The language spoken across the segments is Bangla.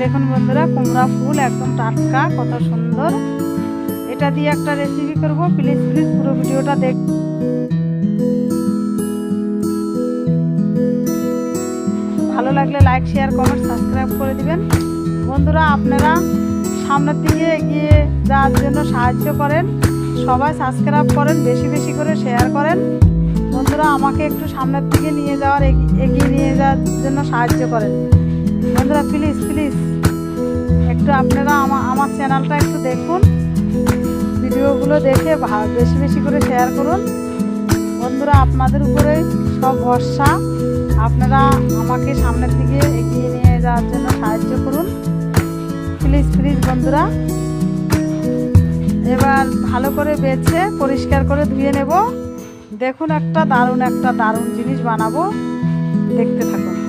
দেখুন বন্ধুরা, কুমড়া ফুল একদম টাটকা, কত সুন্দর। এটা দিয়ে একটা রেসিপি করব প্লিজ প্লিজ পুরো ভিডিওটা দেখ ভালো লাগলে লাইক শেয়ার কমেন্ট সাবস্ক্রাইব করে দিবেন। বন্ধুরা, আপনারা সামনের দিকে এগিয়ে যাওয়ার জন্য সাহায্য করেন, সবাই সাবস্ক্রাইব করেন, বেশি বেশি করে শেয়ার করেন। বন্ধুরা, আমাকে একটু সামনের দিকে নিয়ে যাওয়ার এগি- এগিয়ে নিয়ে যাওয়ার জন্য সাহায্য করেন। বন্ধুরা প্লিজ প্লিজ একটু আপনারা আমার আমার চ্যানেলটা একটু দেখুন। ভিডিওগুলো দেখে বেশি বেশি করে শেয়ার করুন। বন্ধুরা, আপনাদের উপরে সব ভরসা। আপনারা আমাকে সামনের দিকে এগিয়ে নিয়ে যাওয়ার জন্য সাহায্য করুন। প্লিজ প্লিজ বন্ধুরা। এবার ভালো করে বেছে, পরিষ্কার করে ধুয়ে নেব। দেখুন একটা দারুণ একটা দারুণ জিনিস বানাবো। দেখতে থাকুন।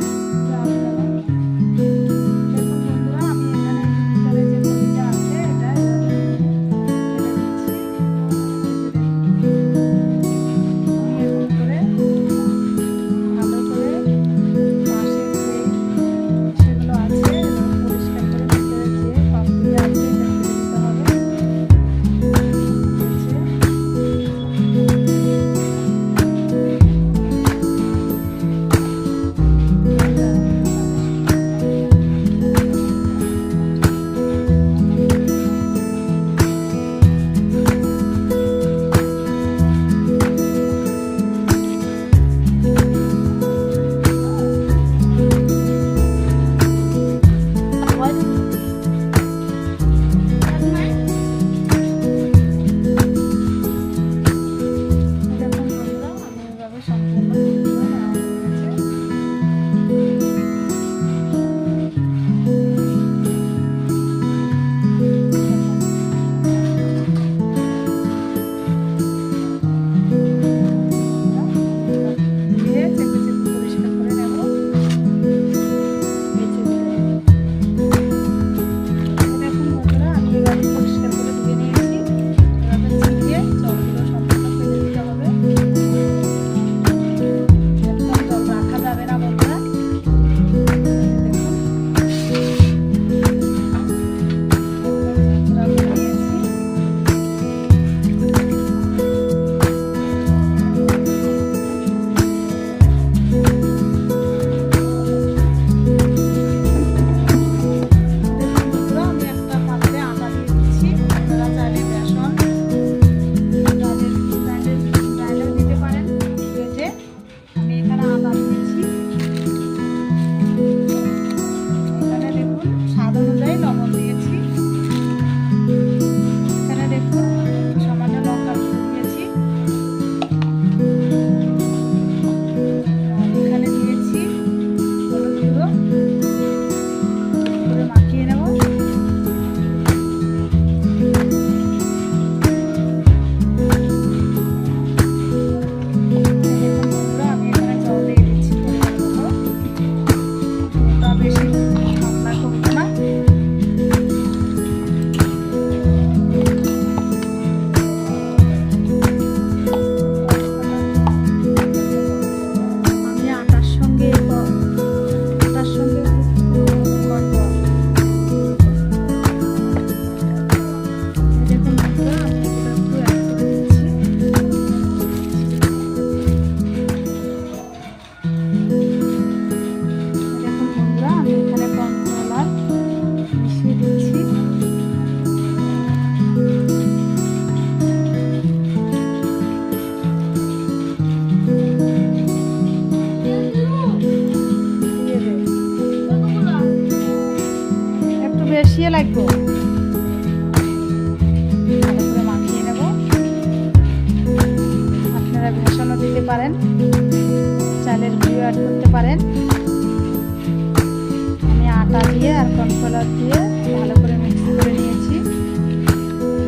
আটা দিয়ে আর কর্নফ্লাওয়ার দিয়ে ভালো করে মিক্স করে নিয়েছি।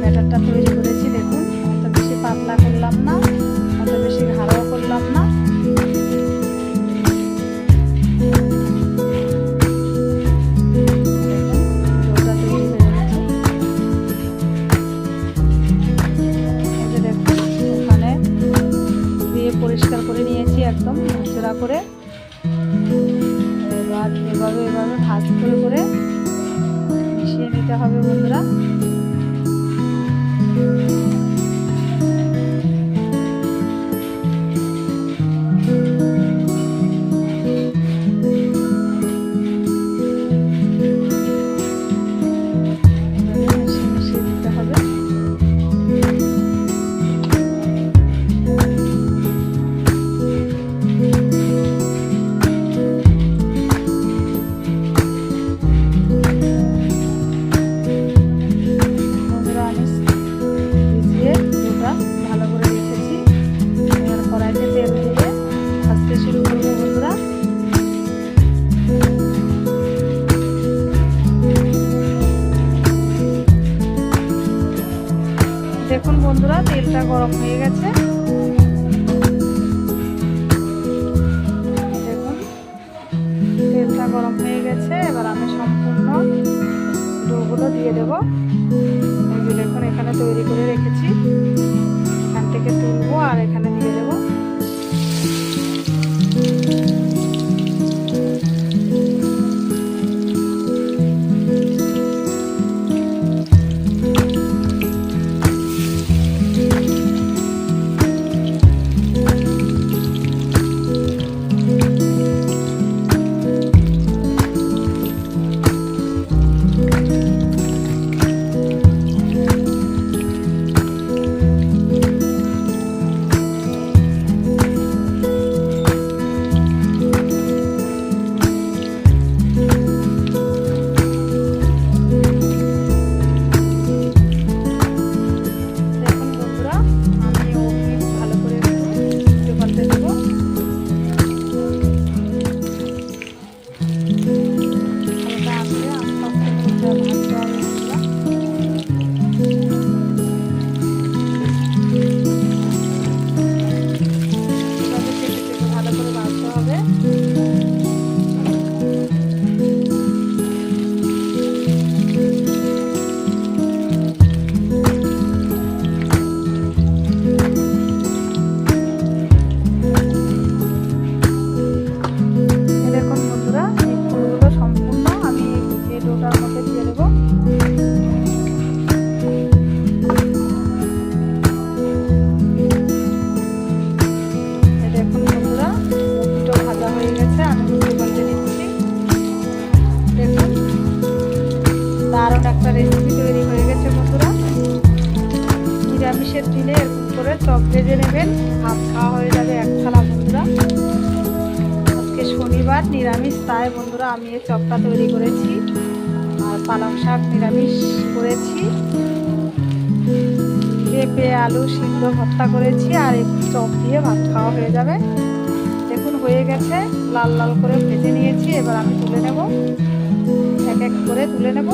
ব্যাটারটা তৈরি করেছি, দেখুন। অত বেশি পাতলা করলাম না, অত বেশি ঘাড়াও করলাম না। দেখুন করে নিয়েছি একদম গেছে এই ভাত এভাবে এভাবে ভাত করে করে মিশিয়ে নিতে হবে বন্ধুরা। দিয়ে দেবো। এখন এখানে তৈরি করে রেখেছি। এখান থেকে তুলবো আর এখানে বৃহস্পতিবার নিরামিষ। তাই বন্ধুরা, আমি এই চপটা তৈরি করেছি। আর পালং শাক নিরামিষ করেছি। পেঁপে, আলু সিদ্ধ ভর্তা করেছি। আর একটু চপ দিয়ে ভাত খাওয়া হয়ে যাবে। দেখুন, হয়ে গেছে। লাল লাল করে ভেজে নিয়েছি। এবার আমি তুলে নেব। এক এক করে তুলে নেব।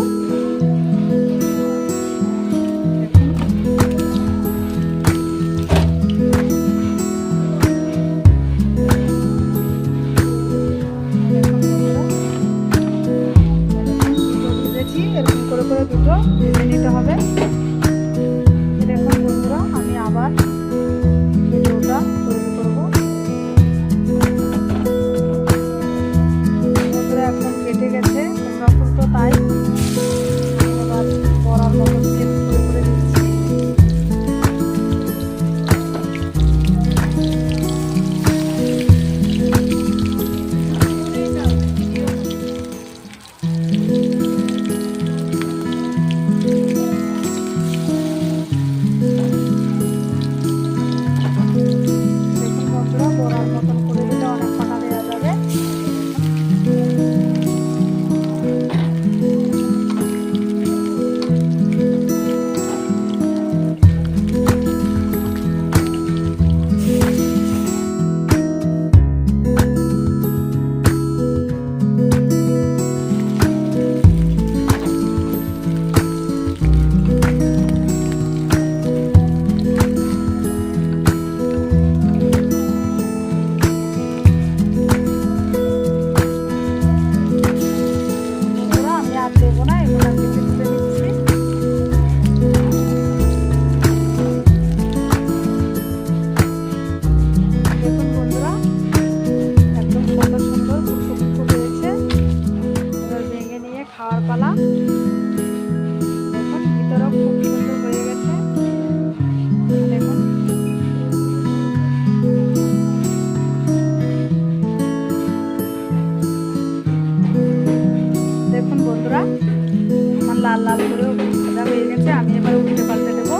লাল লাল করে ভাজা হয়ে গেছে, আমি এবার উল্টে পাল্টে দেবো।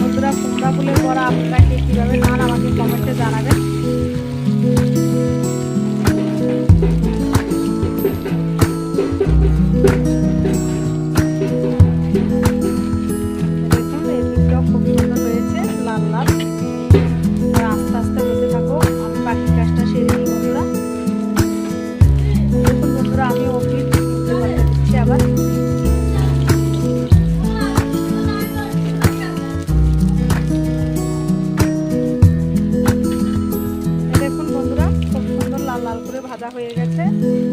বন্ধুরা, কুমড়া ফুলের পর আপনারা কীভাবে নান আমাকে কমেন্টে জানাবেন। ভাজা হয়ে গেছে।